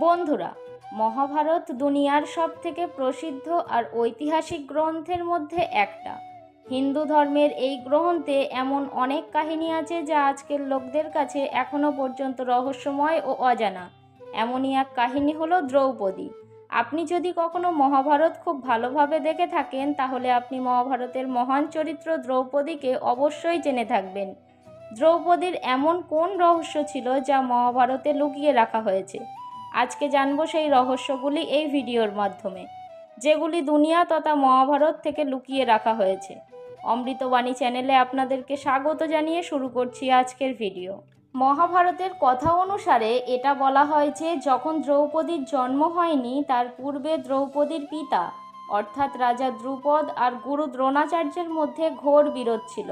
বন্ধুরা, মহাভারত দুনিয়ার সব থেকে প্রসিদ্ধ আর ঐতিহাসিক গ্রন্থের মধ্যে একটা। হিন্দু ধর্মের এই গ্রন্থে এমন অনেক কাহিনী আছে যা আজকের লোকদের কাছে এখনও পর্যন্ত রহস্যময় ও অজানা। এমনই এক কাহিনী হলো দ্রৌপদী। আপনি যদি কখনো মহাভারত খুব ভালোভাবে দেখে থাকেন, তাহলে আপনি মহাভারতের মহান চরিত্র দ্রৌপদীকে অবশ্যই জেনে থাকবেন। দ্রৌপদীর এমন কোন রহস্য ছিল যা মহাভারতে লুকিয়ে রাখা হয়েছে? আজকে জানব সেই রহস্যগুলি এই ভিডিওর মাধ্যমে, যেগুলি দুনিয়া তথা মহাভারত থেকে লুকিয়ে রাখা হয়েছে। অমৃতবাণী চ্যানেলে আপনাদেরকে স্বাগত জানিয়ে শুরু করছি আজকের ভিডিও। মহাভারতের কথা অনুসারে এটা বলা হয় যে, যখন দ্রৌপদীর জন্ম হয়নি, তার পূর্বে দ্রৌপদীর পিতা, অর্থাৎ রাজা দ্রুপদ আর গুরু দ্রোণাচার্যের মধ্যে ঘোর বিরোধ ছিল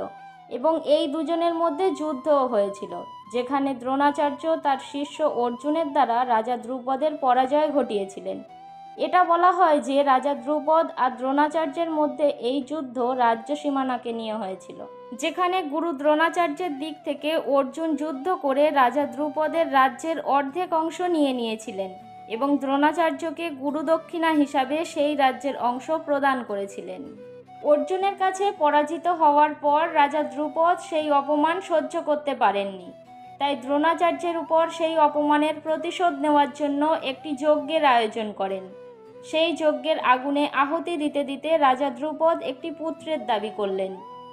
এবং এই দুজনের মধ্যে যুদ্ধও হয়েছিল। যেখানে দ্রোণাচার্য তার শিষ্য অর্জুনের দ্বারা রাজা দ্রুপদের পরাজয় ঘটিয়েছিলেন। এটা বলা হয় যে রাজা দ্রুপদ আর দ্রোণাচার্যের মধ্যে এই যুদ্ধ রাজ্য সীমানাকে নিয়ে হয়েছিল। যেখানে গুরু দ্রোণাচার্যের দিক থেকে অর্জুন যুদ্ধ করে রাজা দ্রুপদের রাজ্যের অর্ধেক অংশ নিয়ে নিয়েছিলেন এবং দ্রোণাচার্যকে গুরু দক্ষিণা হিসাবে সেই রাজ্যের অংশ প্রদান করেছিলেন। অর্জুনের কাছে পরাজিত হওয়ার পর রাজা দ্রুপদ সেই অপমান সহ্য করতে পারেননি। তাই দ্রোণাচার্যের উপর সেই অপমানের প্রতিশোধ নেওয়ার জন্য একটি যজ্ঞের আয়োজন করেন। সেই যজ্ঞের আগুনে আহুতি দিতে দিতে রাজা দ্রুপদ একটি পুত্রের দাবি করলেন,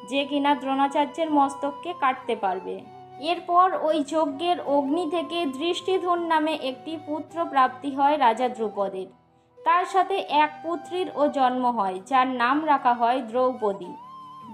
যে কিনা দ্রোণাচার্যের মস্তককে কাটতে পারবে। এরপর ওই যজ্ঞের অগ্নি থেকে দৃষ্টিধূন নামে একটি পুত্র প্রাপ্তি হয় রাজা দ্রুপদের। তার সাথে এক পুত্রীর ও জন্ম হয়, যার নাম রাখা হয় দ্রৌপদী।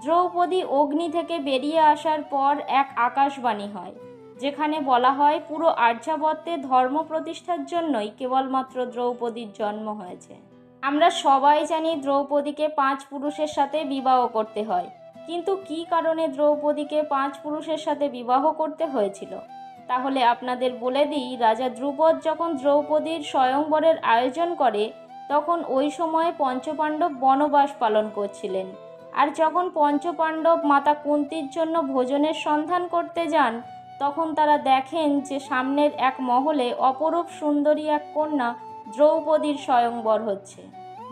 দ্রৌপদী অগ্নি থেকে বেরিয়ে আসার পর এক আকাশবাণী হয়। যেখানে বলা হয় পুরো আর্যাবর্তে ধর্ম প্রতিষ্ঠার জন্যই কেবলমাত্র দ্রৌপদীর জন্ম হয়েছে। আমরা সবাই জানি দ্রৌপদীকে পাঁচ পুরুষের সাথে বিবাহ করতে হয়। কিন্তু কি কারণে দ্রৌপদীকে পাঁচ পুরুষের সাথে বিবাহ করতে হয়েছিল? তাহলে আপনাদের বলে দিই, রাজা দ্রুপদ যখন দ্রৌপদীর স্বয়ংবরের আয়োজন করে, তখন ওই সময়ে পঞ্চপাণ্ডব বনবাস পালন করছিলেন। আর যখন পঞ্চপাণ্ডব মাতা কুন্তির জন্য ভোজনের সন্ধান করতে যান তখন তারা দেখেন যে সামনের এক মহলে অপরূপ সুন্দরী এক কন্যা দ্রৌপদীর স্বয়ংবর হচ্ছে।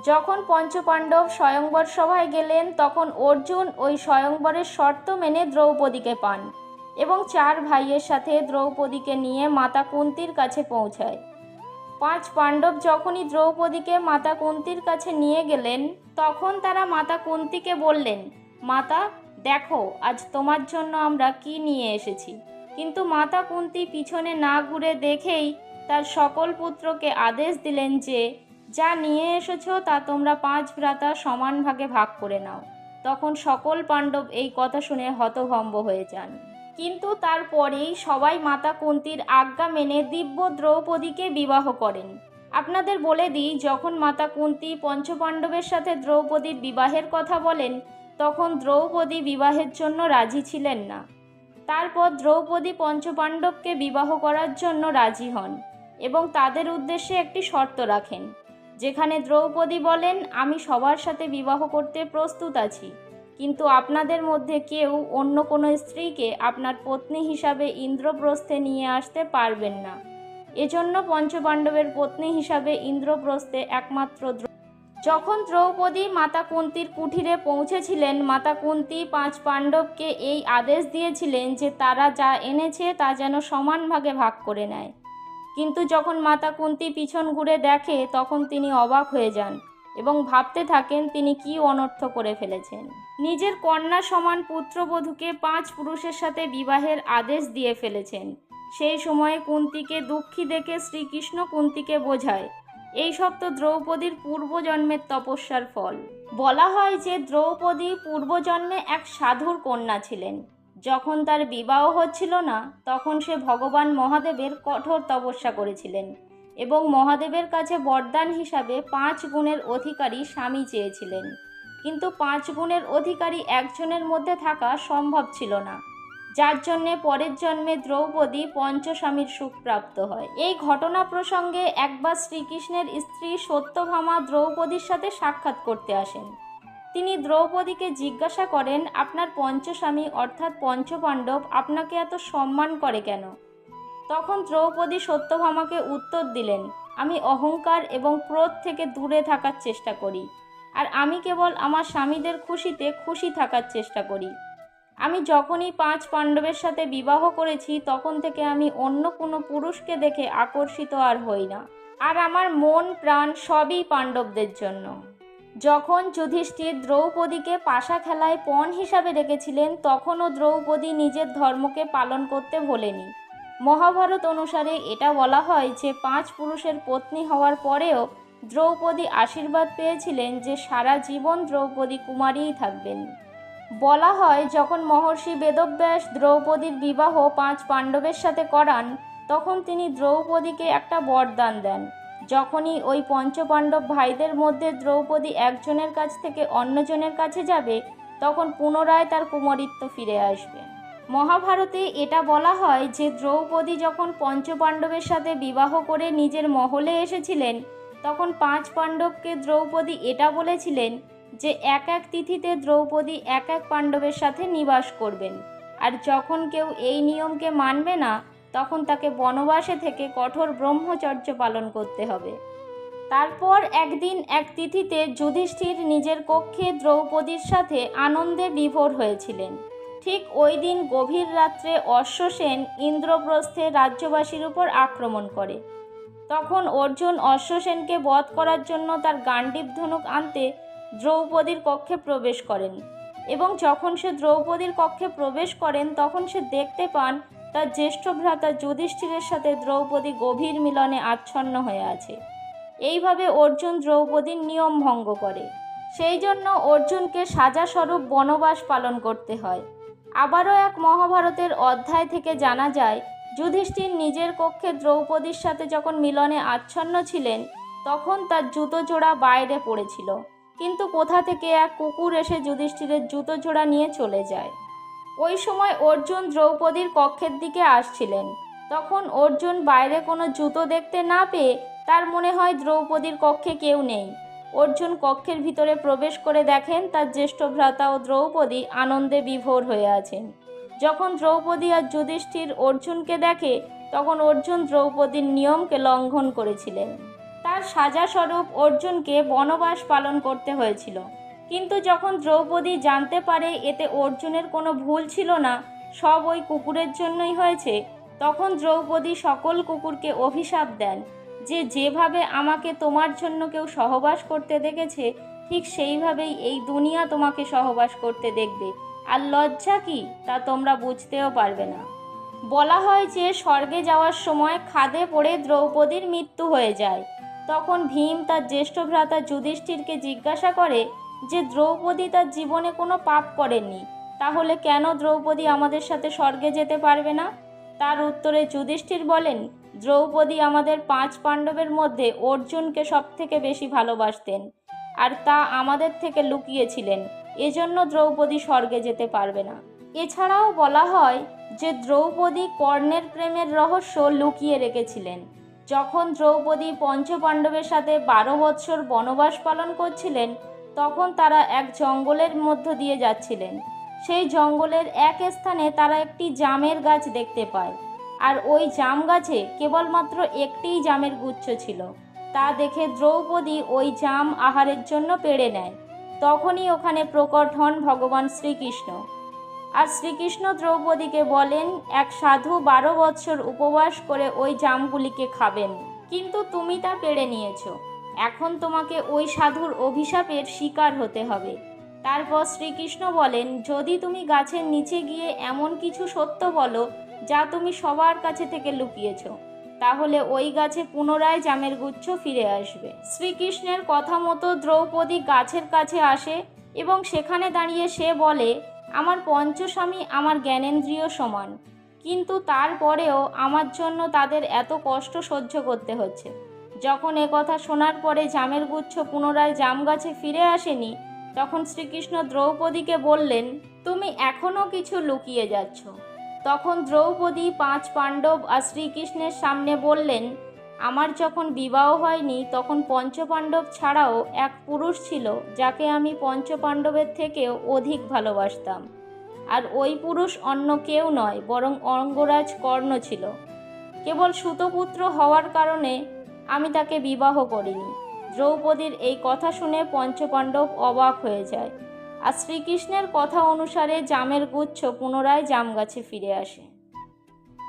যখন পঞ্চপাণ্ডব স্বয়ংবর সভায় গেলেন, তখন অর্জুন ওই স্বয়ংবরের শর্ত মেনে দ্রৌপদীকে পান এবং চার ভাইয়ের সাথে দ্রৌপদীকে নিয়ে মাতা কুন্তির কাছে পৌঁছায়। পাঁচ পাণ্ডব যখনই দ্রৌপদীকে মাতা কুন্তির কাছে নিয়ে গেলেন, তখন তারা মাতা কুন্তিকে বললেন, মাতা, দেখো, আজ তোমার জন্য আমরা কি নিয়ে এসেছি? কিন্তু মাতা কুন্তি পিছনে না ঘুরে দেখেই তার সকল পুত্রকে আদেশ দিলেন যে, যা নিয়ে এসেছ তা তোমরা পাঁচ ভ্রাতা সমান ভাগে ভাগ করে নাও। তখন সকল পাণ্ডব এই কথা শুনে হতভম্ব হয়ে যান। কিন্তু তারপরেই সবাই মাতা কুন্তির আজ্ঞা মেনে দিব্য দ্রৌপদীকে বিবাহ করেন। আপনাদের বলে দিই, যখন মাতা কুন্তি পঞ্চপাণ্ডবের সাথে দ্রৌপদীর বিবাহের কথা বলেন, তখন দ্রৌপদী বিবাহের জন্য রাজি ছিলেন না। তারপর দ্রৌপদী পঞ্চপাণ্ডবকে বিবাহ করার জন্য রাজি হন এবং তাদের উদ্দেশ্যে একটি শর্ত রাখেন, যেখানে দ্রৌপদী বলেন, আমি সবার সাথে বিবাহ করতে প্রস্তুত আছি, কিন্তু আপনাদের মধ্যে কেউ অন্য কোনো স্ত্রীকে আপনার পত্নী হিসাবে ইন্দ্রপ্রস্থে নিয়ে আসতে পারবেন না। এজন্য পঞ্চপাণ্ডবের পত্নী হিসাবে ইন্দ্রপ্রস্থে একমাত্র যখন দ্রৌপদী মাতা কুন্তির কুঠিরে পৌঁছেছিলেন মাতা কুন্তি পাঁচ পাণ্ডবকে এই আদেশ দিয়েছিলেন যে তারা যা এনেছে তা যেন সমান ভাগে ভাগ করে নেয়। কিন্তু যখন মাতা কুন্তি পিছন ঘুরে দেখে, তখন তিনি অবাক হয়ে যান এবং ভাবতে থাকেন তিনি কি অনর্থ করে ফেলেছেন। নিজের কন্যা সমান পুত্রবধূকে পাঁচ পুরুষের সাথে বিবাহের আদেশ দিয়ে ফেলেছেন। সেই সময়ে কুন্তিকে দুঃখী দেখে শ্রীকৃষ্ণ কুন্তিকে বোঝায় এই সব তো দ্রৌপদীর পূর্বজন্মের তপস্যার ফল। বলা হয় যে দ্রৌপদী পূর্বজন্মে এক সাধুর কন্যা ছিলেন। যখন তার বিবাহ হচ্ছিল না, তখন সে ভগবান মহাদেবের কঠোর তপস্যা করেছিলেন এবং মহাদেবের কাছে বরদান হিসাবে পাঁচ গুণের অধিকারী স্বামী চেয়েছিলেন। কিন্তু পাঁচ গুণের অধিকারী একজনের মধ্যে থাকা সম্ভব ছিল না। যার জন্যে পরের জন্মে দ্রৌপদী পঞ্চস্বামীর সুখ প্রাপ্ত হয়। এই ঘটনা প্রসঙ্গে একবার শ্রীকৃষ্ণের স্ত্রী সত্যভামা দ্রৌপদীর সাথে সাক্ষাৎ করতে আসেন। তিনি দ্রৌপদীকে জিজ্ঞাসা করেন, আপনার পঞ্চস্বামী অর্থাৎ পঞ্চপাণ্ডব আপনাকে এত সম্মান করে কেন? তখন দ্রৌপদী সত্যভামাকে উত্তর দিলেন, আমি অহংকার এবং ক্রোধ থেকে দূরে থাকার চেষ্টা করি, আর আমি কেবল আমার স্বামীদের খুশিতে খুশি থাকার চেষ্টা করি। আমি যখনই পাঁচ পাণ্ডবের সাথে বিবাহ করেছি, তখন থেকে আমি অন্য কোনো পুরুষকে দেখে আকর্ষিত আর হই না। আর আমার মন, প্রাণ সবই পাণ্ডবদের জন্য। যখন যুধিষ্ঠির দ্রৌপদীকে পাশা খেলায় পণ হিসাবে রেখেছিলেন তখনও দ্রৌপদী নিজের ধর্মকে পালন করতে ভোলেনি। মহাভারত অনুসারে এটা বলা হয় যে, পাঁচ পুরুষের পত্নী হওয়ার পরেও দ্রৌপদী আশীর্বাদ পেয়েছিলেন যে, সারা জীবন দ্রৌপদী কুমারীই থাকবেন। বলা হয়, যখন মহর্ষি বেদব্যাস দ্রৌপদীর বিবাহ পাঁচ পাণ্ডবের সাথে করান, তখন তিনি দ্রৌপদীকে একটা বরদান দেন। যখনই ওই পঞ্চপাণ্ডব ভাইদের মধ্যে দ্রৌপদী একজনের কাছ থেকে অন্যজনের কাছে যাবে, তখন পুনরায় তার কুমারিত্ব ফিরে আসবে। মহাভারতে এটা বলা হয় যে, দ্রৌপদী যখন পঞ্চপাণ্ডবের সাথে বিবাহ করে নিজের মহলে এসেছিলেন, তখন পাঁচ পাণ্ডবকে দ্রৌপদী এটা বলেছিলেন যে এক এক তিথিতে দ্রৌপদী এক এক পাণ্ডবের সাথে নিবাস করবেন। আর যখন কেউ এই নিয়মকে মানবে না, তখন তাকে বনবাসে থেকে কঠোর ব্রহ্মচর্য পালন করতে হবে। তারপর একদিন এক তিথিতে যুধিষ্ঠির নিজের কক্ষে দ্রৌপদীর সাথে আনন্দে বিভোর হয়েছিলেন। ঠিক ওই দিন গভীর রাত্রে অশ্বসেন ইন্দ্রপ্রস্থে রাজ্যবাসীর উপর আক্রমণ করে। তখন অর্জুন অশ্বসেনকে বধ করার জন্য তার গান্ডীব ধনুক আনতে দ্রৌপদীর কক্ষে প্রবেশ করেন এবং যখন সে দ্রৌপদীর কক্ষে প্রবেশ করেন, তখন সে দেখতে পান তার জ্যেষ্ঠ ভ্রাতা যুধিষ্ঠিরের সাথে দ্রৌপদী গভীর মিলনে আচ্ছন্ন হয়ে আছে। এইভাবে অর্জুন দ্রৌপদীর নিয়ম ভঙ্গ করে। সেই জন্য অর্জুনকে সাজাস্বরূপ বনবাস পালন করতে হয়। আবারও এক মহাভারতের অধ্যায় থেকে জানা যায়, যুধিষ্ঠির নিজের কক্ষে দ্রৌপদীর সাথে যখন মিলনে আচ্ছন্ন ছিলেন, তখন তার জুতো জোড়া বাইরে পড়েছিল। কিন্তু কোথা থেকে এক কুকুর এসে যুধিষ্ঠিরের জুতো জোড়া নিয়ে চলে যায়? ওই সময় অর্জুন দ্রৌপদীর কক্ষের দিকে আসছিলেন। তখন অর্জুন বাইরে কোনো জুতো দেখতে না পেয়ে তার মনে হয় দ্রৌপদীর কক্ষে কেউ নেই। অর্জুন কক্ষের ভিতরে প্রবেশ করে দেখেন তার জ্যেষ্ঠ ভ্রাতা ও দ্রৌপদী আনন্দে বিভোর হয়ে আছেন। যখন দ্রৌপদী আর যুধিষ্ঠির অর্জুনকে দেখে, তখন অর্জুন দ্রৌপদীর নিয়মকে লঙ্ঘন করেছিলেন। তার সাজাস্বরূপ অর্জুনকে বনবাস পালন করতে হয়েছিল। কিন্তু যখন দ্রৌপদী জানতে পারে এতে অর্জুনের কোনো ভুল ছিল না, সব ওই কুকুরের জন্যই হয়েছে, তখন দ্রৌপদী সকল কুকুরকে অভিশাপ দেন যে যেভাবে আমাকে তোমার জন্য কেউ সহবাস করতে দেখেছে, ঠিক সেইভাবেই এই দুনিয়া তোমাকে সহবাস করতে দেখবে। আর লজ্জা কি? তা তোমরা বুঝতেও পারবে না। বলা হয় যে স্বর্গে যাওয়ার সময় খাদে পড়ে দ্রৌপদীর মৃত্যু হয়ে যায়। তখন ভীম তার জ্যেষ্ঠ ভ্রাতা যুধিষ্ঠিরকে জিজ্ঞাসা করে যে, দ্রৌপদী তার জীবনে কোনো পাপ করেননি, তাহলে কেন দ্রৌপদী আমাদের সাথে স্বর্গে যেতে পারবে না? তার উত্তরে যুধিষ্ঠির বলেন, দ্রৌপদী আমাদের পাঁচ পাণ্ডবের মধ্যে অর্জুনকে সব থেকে বেশি ভালোবাসতেন আর তা আমাদের থেকে লুকিয়েছিলেন, এজন্য দ্রৌপদী স্বর্গে যেতে পারবে না। এছাড়াও বলা হয় যে, দ্রৌপদী কর্ণের প্রেমের রহস্য লুকিয়ে রেখেছিলেন। যখন দ্রৌপদী পঞ্চপাণ্ডবের সাথে বারো বৎসর বনবাস পালন করছিলেন, তখন তারা এক জঙ্গলের মধ্য দিয়ে যাচ্ছিলেন। সেই জঙ্গলের এক স্থানে তারা একটি জামের গাছ দেখতে পায়। আর ওই জাম গাছে কেবলমাত্র একটিই জামের গুচ্ছ ছিল। তা দেখে দ্রৌপদী ওই জাম আহারের জন্য পেড়ে নেয়। তখনই ওখানে প্রকট হন ভগবান শ্রীকৃষ্ণ। আর শ্রীকৃষ্ণ দ্রৌপদীকে বলেন, এক সাধু বারো বৎসর উপবাস করে ওই জামগুলিকে খাবেন। কিন্তু তুমি তা পেড়ে নিয়েছো। এখন তোমাকে ওই সাধুর অভিশাপের শিকার হতে হবে তারপর শ্রীকৃষ্ণ বলেন, যদি তুমি গাছের নিচে গিয়ে এমন কিছু সত্য বলো, যা তুমি সবার কাছে থেকে লুকিয়েছ, তাহলে ওই গাছে পুনরায় জামের গুচ্ছ ফিরে আসবে শ্রীকৃষ্ণের কথা মতো দ্রৌপদী গাছের কাছে আসে এবং সেখানে দাঁড়িয়ে সে বলে আমার পঞ্চস্বামী আমার জ্ঞানেন্দ্রিয় সমান। কিন্তু তারপরেও আমার জন্য তাদের এত কষ্ট সহ্য করতে হচ্ছে। যখন এ কথা শোনার পরে জামের গুচ্ছ পুনরায় জাম গাছে ফিরে আসেনি, তখন শ্রীকৃষ্ণ দ্রৌপদীকে বললেন, তুমি এখনও কিছু লুকিয়ে যাচ্ছ? তখন দ্রৌপদী পাঁচ পাণ্ডব আর শ্রীকৃষ্ণের সামনে বললেন আমার যখন বিবাহ হয়নি, তখন পঞ্চপাণ্ডব ছাড়াও এক পুরুষ ছিল, যাকে আমি পঞ্চপাণ্ডবের থেকেও অধিক ভালোবাসতাম। আর ওই পুরুষ অন্য কেউ নয়, বরং অঙ্গরাজ কর্ণ ছিল। কেবল সুতপুত্র হওয়ার কারণে আমি তাকে বিবাহ করিনি। দ্রৌপদীর এই কথা শুনে পঞ্চপাণ্ডব অবাক হয়ে যায়। আর শ্রীকৃষ্ণের কথা অনুসারে জামের গুচ্ছ পুনরায় জাম গাছে ফিরে আসে।